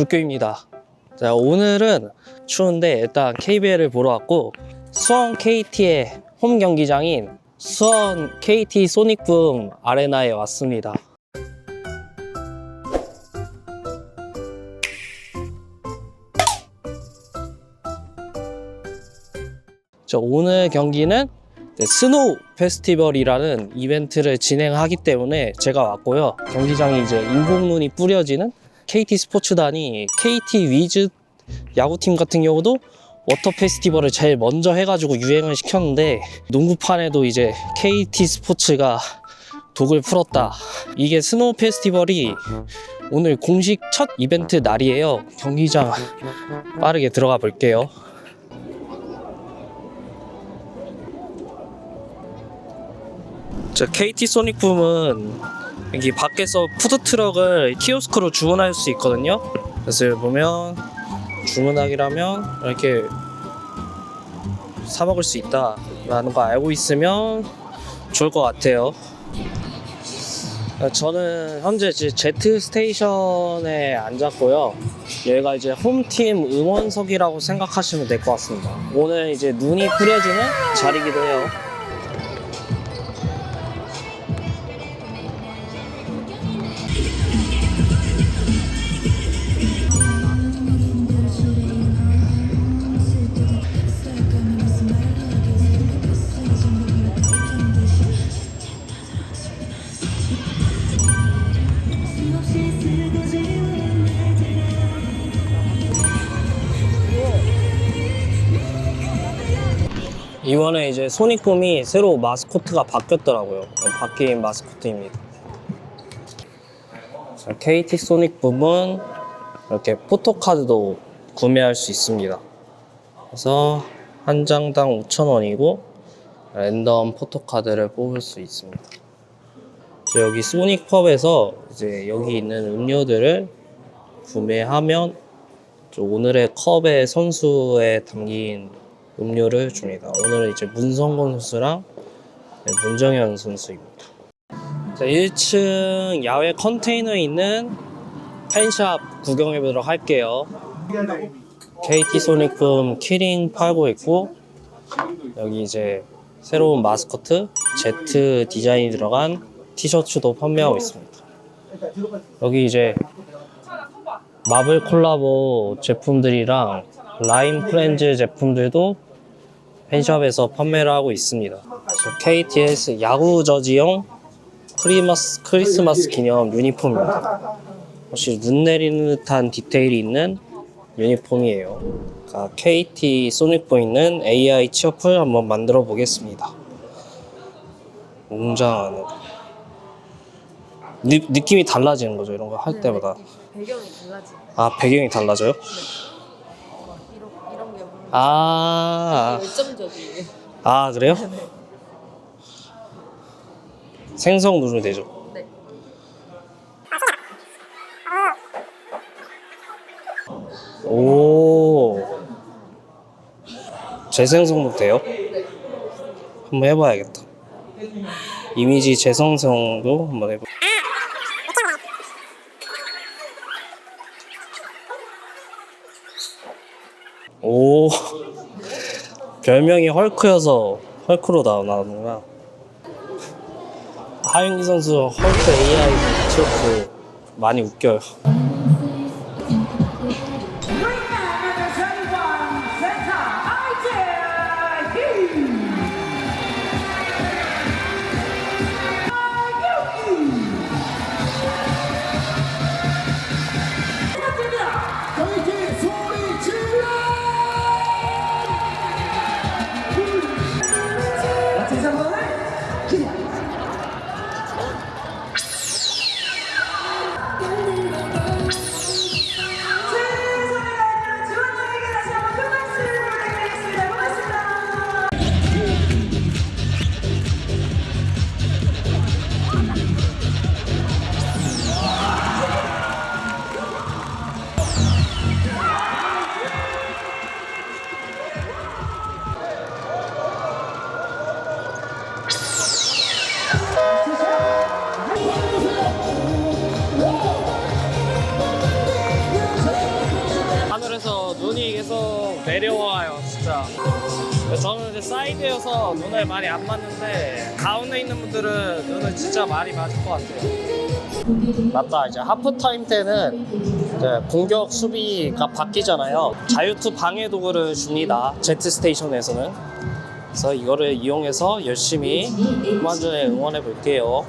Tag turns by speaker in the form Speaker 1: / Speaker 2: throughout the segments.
Speaker 1: 주교입니다. 자, 오늘은 추운데 일단 KBL을 보러 왔고 수원 KT의 홈 경기장인 수원 KT 소닉붐 아레나에 왔습니다. 자, 오늘 경기는 스노우 페스티벌이라는 이벤트를 진행하기 때문에 제가 왔고요. 경기장이 이제 인공눈이 뿌려지는 KT 스포츠단이 KT 위즈 야구팀 같은 경우도 워터 페스티벌을 제일 먼저 해가지고 유행을 시켰는데 농구판에도 이제 KT 스포츠가 독을 풀었다. 이게 스노우 페스티벌이 오늘 공식 첫 이벤트 날이에요. 경기장 빠르게 들어가 볼게요. 저 KT 소닉붐은 여기 밖에서 푸드트럭을 키오스크로 주문할 수 있거든요. 그래서 여기 보면 주문하기라면 이렇게 사 먹을 수 있다라는 거 알고 있으면 좋을 것 같아요. 저는 현재 제트 스테이션에 앉았고요. 여기가 이제 홈팀 응원석이라고 생각하시면 될 것 같습니다. 오늘 이제 눈이 뿌려지는 자리기도 해요. 이번에 이제 소닉붐이 새로 마스코트가 바뀌었더라고요. 바뀐 마스코트입니다. 자, KT 소닉붐은 이렇게 포토카드도 구매할 수 있습니다. 그래서 한 장당 5,000원이고 랜덤 포토카드를 뽑을 수 있습니다. 여기 소닉펍에서 이제 여기 있는 음료들을 구매하면 저 오늘의 컵의 선수에 담긴 음료를 줍니다. 오늘은 이제 문성곤 선수랑 네, 문정현 선수입니다. 자, 1층 야외 컨테이너에 있는 펜샵 구경해 보도록 할게요. KT 소닉붐 키링 팔고 있고 여기 이제 새로운 마스코트 Z 디자인이 들어간 티셔츠도 판매하고 있습니다. 여기 이제 마블 콜라보 제품들이랑 라임 프렌즈 제품들도 펜샵에서 판매를 하고 있습니다. 저 KTS 야구 저지용 크리마스, 크리스마스 기념 유니폼입니다. 혹시 눈 내리는 듯한 디테일이 있는 유니폼이에요. 자, KT 소닉보 있는 AI 취업을 한번 만들어 보겠습니다. 웅장 느, 느낌이 달라지는 거죠 이런 거 할 때마다
Speaker 2: 배경이 달라지.
Speaker 1: 아 배경이 달라져요? 아,
Speaker 2: 열정적이에요.
Speaker 1: 아 그래요? 생성 누르면 되죠.
Speaker 2: 네.
Speaker 1: 오 재생성도 돼요? 한번 해봐야겠다. 이미지 재생성도 한번 해보. 오 별명이 헐크여서 헐크로 나- 나오는구나. 하윤기 선수 헐크 AI 취업 많이 웃겨요.
Speaker 3: 기대!
Speaker 1: 내려와요, 진짜. 저는 이제 사이드여서 눈을 많이 안 맞는데 가운데 있는 분들은 눈을 진짜 많이 맞을 것 같아요. 맞다, 이제 하프타임 때는 이제 공격 수비가 바뀌잖아요. 자유투 방해 도구를 줍니다. 제트 스테이션에서는. 그래서 이거를 이용해서 열심히 후반전에 응원해
Speaker 3: 볼게요.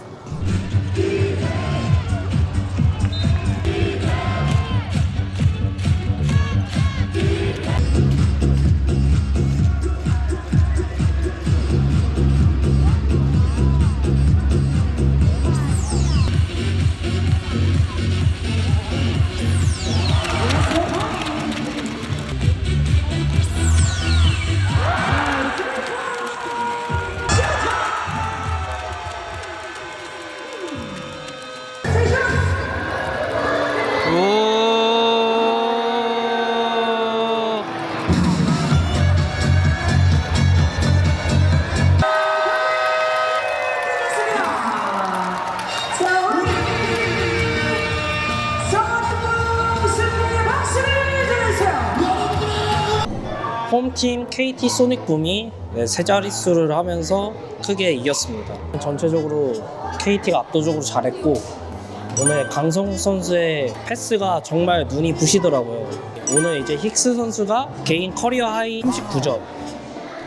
Speaker 1: 홈팀 KT 소닉붐이 네, 세 자릿수를 하면서 크게 이겼습니다. 전체적으로 KT가 압도적으로 잘했고 오늘 강성욱 선수의 패스가 정말 눈이 부시더라고요. 오늘 이제 힉스 선수가 개인 커리어 하이 39점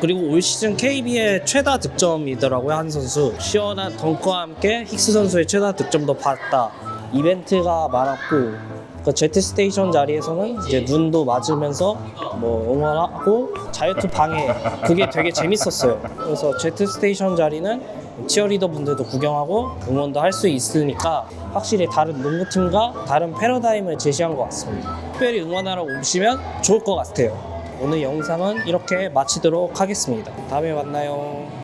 Speaker 1: 그리고 올 시즌 KB의 최다 득점이더라고요 한 선수 시원한 덩크와 함께 힉스 선수의 최다 득점도 봤다 이벤트가 많았고 그 제트 스테이션 자리에서는 이제 눈도 맞으면서 뭐 응원하고 자유투 방해 그게 되게 재밌었어요 그래서 제트 스테이션 자리는 치어리더 분들도 구경하고 응원도 할 수 있으니까 확실히 다른 농구팀과 다른 패러다임을 제시한 것 같습니다 특별히 응원하러 오시면 좋을 것 같아요 오늘 영상은 이렇게 마치도록 하겠습니다. 다음에 만나요.